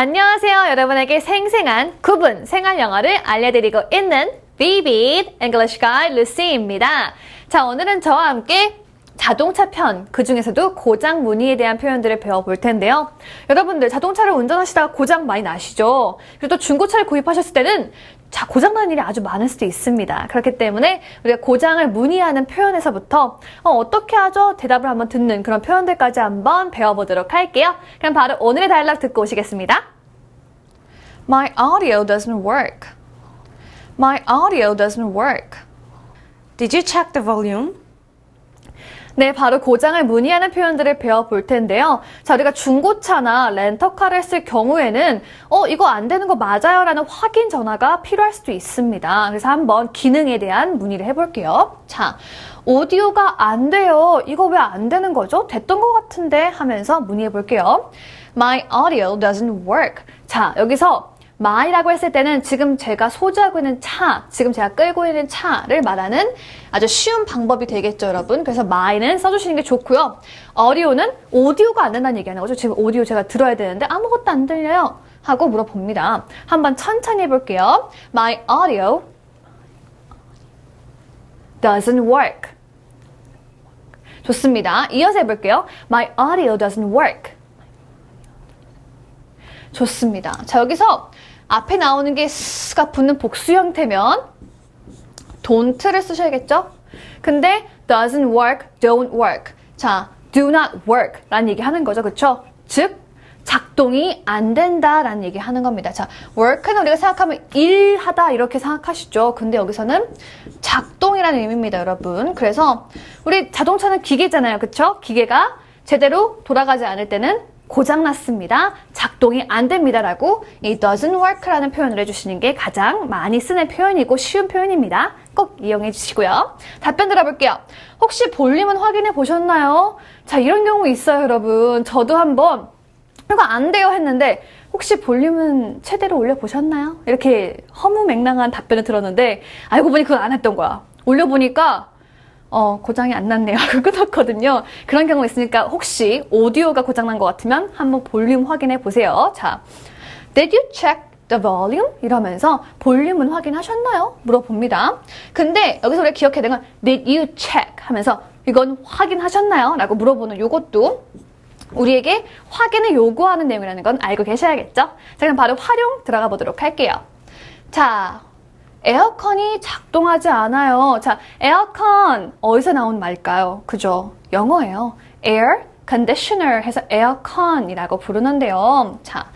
안녕하세요. 여러분에게 생생한 구분 생활 영어를 알려드리고 있는 Vivid English Guide Lucy입니다. 자, 오늘은 저와 함께 자동차 편, 그 중에서도 고장 문의에 대한 표현들을 배워볼 텐데요. 여러분들 자동차를 운전하시다가 고장 많이 나시죠? 그리고 또 중고차를 구입하셨을 때는 자, 고장나는 일이 아주 많을 수도 있습니다. 그렇기 때문에 우리가 고장을 문의하는 표현에서부터 어, 떻게 하죠? 대답을 한번 듣는 그런 표현들까지 한번 배워보도록 할게요. 그럼 바로 오늘의 다이얼ог 듣고 오시겠습니다. My audio doesn't work. My audio doesn't work. Did you check the volume? 네, 바로 고장을 문의하는 표현들을 배워볼 텐데요. 자, 우리가 중고차나 렌터카를 했을 경우에는, 어, 이거 안 되는 거 맞아요? 라는 확인 전화가 필요할 수도 있습니다. 그래서 한번 기능에 대한 문의를 해볼게요. 자, 오디오가 안 돼요. 이거 왜 안 되는 거죠? 됐던 것 같은데 하면서 문의해 볼게요. My audio doesn't work. 자, 여기서 my라고 했을 때는 지금 제가 소지하고 있는 차, 지금 제가 끌고 있는 차를 말하는 아주 쉬운 방법이 되겠죠, 여러분. 그래서 my는 써주시는 게 좋고요. 어디오는 오디오가 안 된다는 얘기하는 거죠. 지금 오디오 제가 들어야 되는데 아무것도 안 들려요. 하고 물어봅니다. 한번 천천히 해볼게요. My audio doesn't work. 좋습니다. 이어서 해볼게요. My audio doesn't work. 좋습니다. 자, 여기서 앞에 나오는 게 s가 붙는 복수 형태면 don't를 쓰셔야겠죠? 근데 doesn't work, don't work. 자, do not work 라는 얘기 하는 거죠. 그쵸? 즉, 작동이 안 된다 라는 얘기 하는 겁니다. 자, work는 우리가 생각하면 일하다 이렇게 생각하시죠. 근데 여기서는 작동이라는 의미입니다, 여러분. 그래서 우리 자동차는 기계잖아요. 그쵸? 기계가 제대로 돌아가지 않을 때는 고장났습니다. 작동이 안 됩니다라고 이 doesn't work라는 표현을 해주시는 게 가장 많이 쓰는 표현이고 쉬운 표현입니다. 꼭 이용해 주시고요. 답변 들어볼게요. 혹시 볼륨은 확인해 보셨나요? 자, 이런 경우 있어요, 여러분. 저도 한번 이거 안 돼요 했는데 혹시 볼륨은 최대로 올려 보셨나요? 이렇게 허무맹랑한 답변을 들었는데 알고 보니 그걸 안 했던 거야. 올려 보니까 어, 고장이 안 났네요. 하고 끊었거든요. 그런 경우가 있으니까 혹시 오디오가 고장난 것 같으면 한번 볼륨 확인해 보세요. 자, Did you check the volume? 이러면서 볼륨은 확인하셨나요? 물어봅니다. 근데 여기서 우리가 기억해야 되는 건 Did you check? 하면서 이건 확인하셨나요? 라고 물어보는 요것도 우리에게 확인을 요구하는 내용이라는 건 알고 계셔야겠죠? 자, 그럼 바로 활용 들어가 보도록 할게요. 자, 에어컨이 작동하지 않아요. 자, 에어컨 어디서 나온 말일까요? 그죠? 영어예요. air conditioner 해서 에어컨이라고 부르는데요. 자,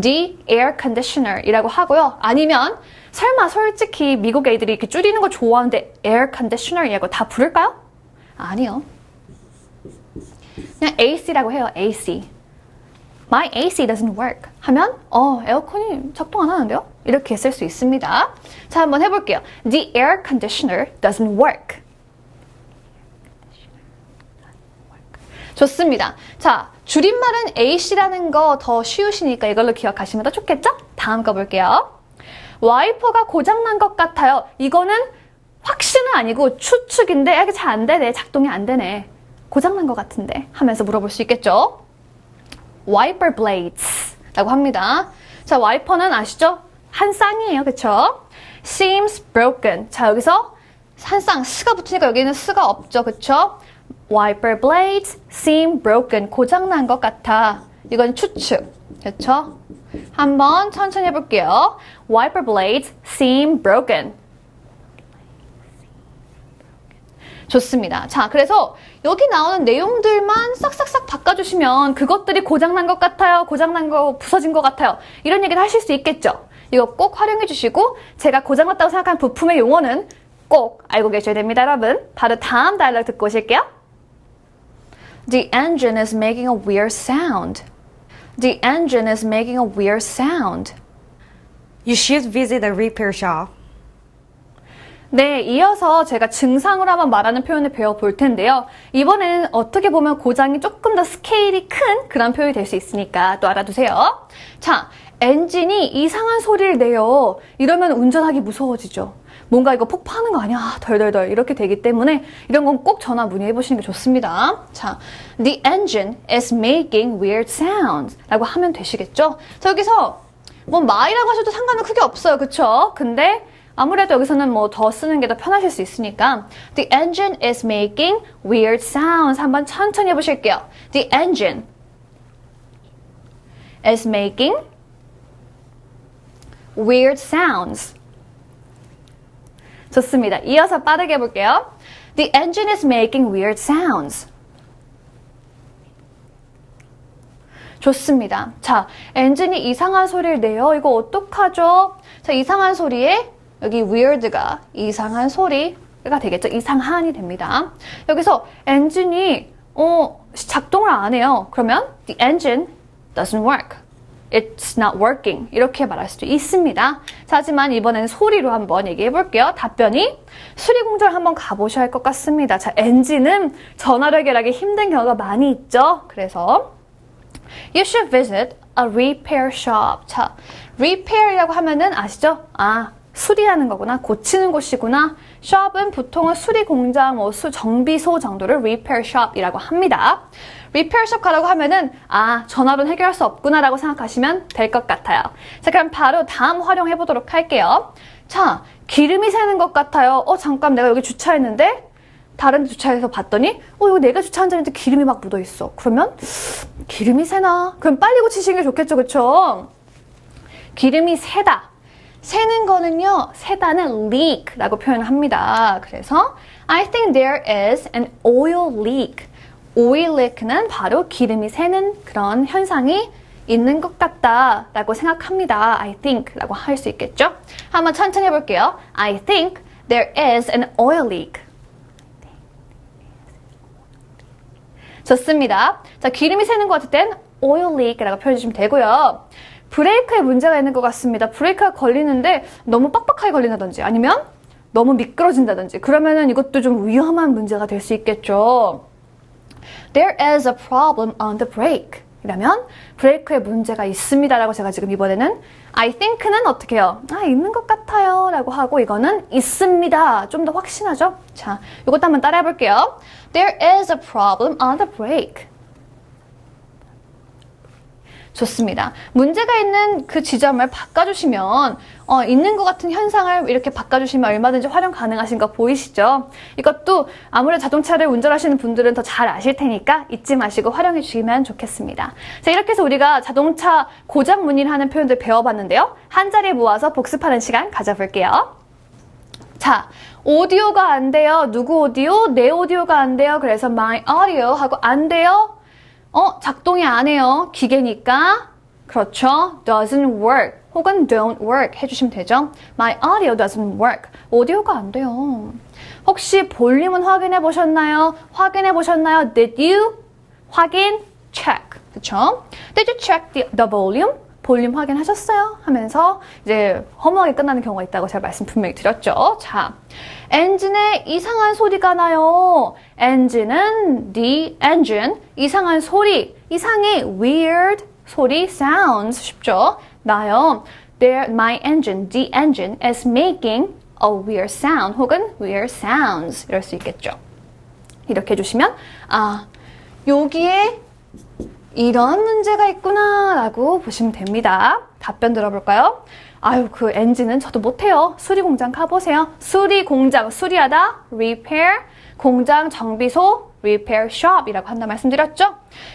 the air conditioner 이라고 하고요. 아니면 설마 솔직히 미국 애들이 이렇게 줄이는 거 좋아하는데 air conditioner이라고 다 부를까요? 아니요. 그냥 AC라고 해요. AC. My AC doesn't work. 하면 어 에어컨이 작동 안 하는데요? 이렇게 쓸 수 있습니다. 자 한번 해볼게요. The air conditioner doesn't work. 좋습니다. 자 줄임말은 AC라는 거 더 쉬우시니까 이걸로 기억하시면 더 좋겠죠? 다음 거 볼게요. 와이퍼가 고장난 것 같아요. 이거는 확신은 아니고 추측인데 이게 잘 안 되네. 작동이 안 되네. 고장난 것 같은데 하면서 물어볼 수 있겠죠? Wiper blades 라고 합니다. 자, 와이퍼는 아시죠? 한 쌍이에요. 그쵸? seems broken. 자, 여기서 한 쌍, 스가 붙으니까 여기는 스가 없죠. 그쵸? wiper blades seem broken. 고장난 것 같아. 이건 추측. 그쵸? 한번 천천히 해볼게요. wiper blades seem broken. 좋습니다. 자, 그래서 여기 나오는 내용들만 싹싹싹 바꿔주시면 그것들이 고장난 것 같아요. 고장난 거 부서진 것 같아요. 이런 얘기를 하실 수 있겠죠. 이거 꼭 활용해 주시고 제가 고장났다고 생각한 부품의 용어는 꼭 알고 계셔야 됩니다, 여러분. 바로 다음 다이얼ог 듣고 오실게요. The engine is making a weird sound. The engine is making a weird sound. You should visit a repair shop. 네, 이어서 제가 증상으로 한번 말하는 표현을 배워볼 텐데요. 이번에는 어떻게 보면 고장이 조금 더 스케일이 큰 그런 표현이 될 수 있으니까 또 알아두세요. 자, 엔진이 이상한 소리를 내요. 이러면 운전하기 무서워지죠. 뭔가 이거 폭파하는 거 아니야? 아, 덜덜덜 이렇게 되기 때문에 이런 건 꼭 전화 문의해 보시는 게 좋습니다. 자, the engine is making weird sounds 라고 하면 되시겠죠? 자, 여기서 뭐 my라고 하셔도 상관은 크게 없어요. 그쵸? 근데 아무래도 여기서는 뭐 더 쓰는 게 더 편하실 수 있으니까 the engine is making weird sounds 한번 천천히 해보실게요. the engine is making weird sounds. 좋습니다. 이어서 빠르게 해볼게요. The engine is making weird sounds. 좋습니다. 자, 엔진이 이상한 소리를 내요. 이거 어떡하죠? 자, 이상한 소리에 여기 weird가 이상한 소리가 되겠죠. 이상한이 됩니다. 여기서 엔진이 어, 작동을 안 해요. 그러면 the engine doesn't work. It's not working. 이렇게 말할 수도 있습니다. 자, 하지만 이번에는 소리로 한번 얘기해 볼게요. 답변이 수리공장 한번 가보셔야 할 것 같습니다. 자, 엔진은 전화로 해결하기 힘든 경우가 많이 있죠. 그래서 You should visit a repair shop. 자, repair이라고 하면은 아시죠? 아, 수리하는 거구나. 고치는 곳이구나. shop은 보통은 수리 공장, 뭐 수, 정비소 정도를 repair shop이라고 합니다. repair shop 가라고 하면은 아, 전화로는 해결할 수 없구나라고 생각하시면 될 것 같아요. 자, 그럼 바로 다음 활용해 보도록 할게요. 자, 기름이 새는 것 같아요. 어, 잠깐 내가 여기 주차했는데 다른 데 주차해서 봤더니 어 이거 내가 주차한 자리인데 기름이 막 묻어 있어. 그러면 기름이 새나? 그럼 빨리 고치시는 게 좋겠죠, 그쵸? 기름이 새다. 새는 거는요, 새다는 leak라고 표현합니다. 그래서 I think there is an oil leak. oil leak는 바로 기름이 새는 그런 현상이 있는 것 같다 라고 생각합니다. I think라고 할 수 있겠죠? 한번 천천히 해볼게요. I think there is an oil leak. 좋습니다. 자, 기름이 새는 것 같을 땐 oil leak이라고 표현해 주시면 되고요. 브레이크에 문제가 있는 것 같습니다. 브레이크가 걸리는데 너무 빡빡하게 걸린다든지 아니면 너무 미끄러진다든지 그러면은 이것도 좀 위험한 문제가 될 수 있겠죠. There is a problem on the brake. 이라면 브레이크에 문제가 있습니다라고 제가 지금 이번에는 I think는 어떻게 해요? 아 있는 것 같아요 라고 하고 이거는 있습니다 좀 더 확신하죠? 자 이것도 한번 따라해 볼게요 There is a problem on the brake 좋습니다. 문제가 있는 그 지점을 바꿔주시면 어, 있는 것 같은 현상을 이렇게 바꿔주시면 얼마든지 활용 가능하신 거 보이시죠? 이것도 아무래도 자동차를 운전하시는 분들은 더 잘 아실 테니까 잊지 마시고 활용해 주시면 좋겠습니다. 자 이렇게 해서 우리가 자동차 고장 문의를 하는 표현들 배워봤는데요. 한 자리에 모아서 복습하는 시간 가져볼게요. 자, 오디오가 안 돼요. 누구 오디오? 내 오디오가 안 돼요. 그래서 my audio 하고 안 돼요. 어, 작동이 안 해요. 기계니까. 그렇죠. doesn't work 혹은 don't work 해주시면 되죠. My audio doesn't work. 오디오가 안 돼요. 혹시 볼륨은 확인해 보셨나요? 확인해 보셨나요? Did you? 확인, check. 그쵸? Did you check the, the volume? 볼륨 확인하셨어요? 하면서 이제 허무하게 끝나는 경우가 있다고 제가 말씀 분명히 드렸죠. 자, 엔진에 이상한 소리가 나요. 엔진은 the engine 이상한 소리, 이상의 weird 소리 sounds 쉽죠? 나요. There, my engine, the engine is making a weird sound 혹은 weird sounds 이럴 수 있겠죠. 이렇게 해주시면 아 여기에 이런 문제가 있구나 라고 보시면 됩니다. 답변 들어볼까요? 아유, 그 엔진은 저도 못해요. 수리 공장 가보세요. 수리 공장, 수리하다, repair, 공장 정비소, repair shop 이라고 한다 말씀드렸죠?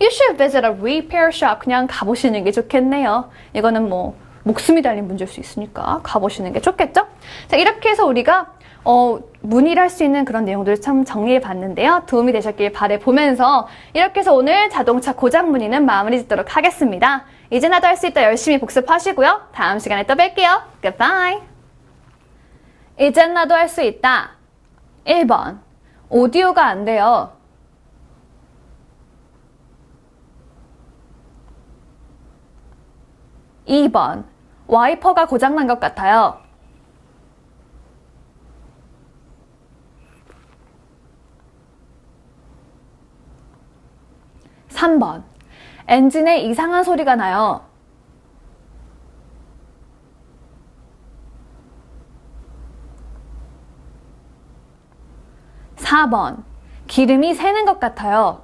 You should visit a repair shop. 그냥 가보시는 게 좋겠네요. 이거는 뭐, 목숨이 달린 문제일 수 있으니까 가보시는 게 좋겠죠? 자, 이렇게 해서 우리가 어, 문의를 할 수 있는 그런 내용들을 참 정리해 봤는데요. 도움이 되셨길 바래 보면서 이렇게 해서 오늘 자동차 고장 문의는 마무리 짓도록 하겠습니다. 이제 나도 할 수 있다 열심히 복습하시고요. 다음 시간에 또 뵐게요. Goodbye. 이젠 나도 할 수 있다. 1번. 오디오가 안 돼요. 2번. 와이퍼가 고장난 것 같아요. 3번. 엔진에 이상한 소리가 나요. 4번. 기름이 새는 것 같아요.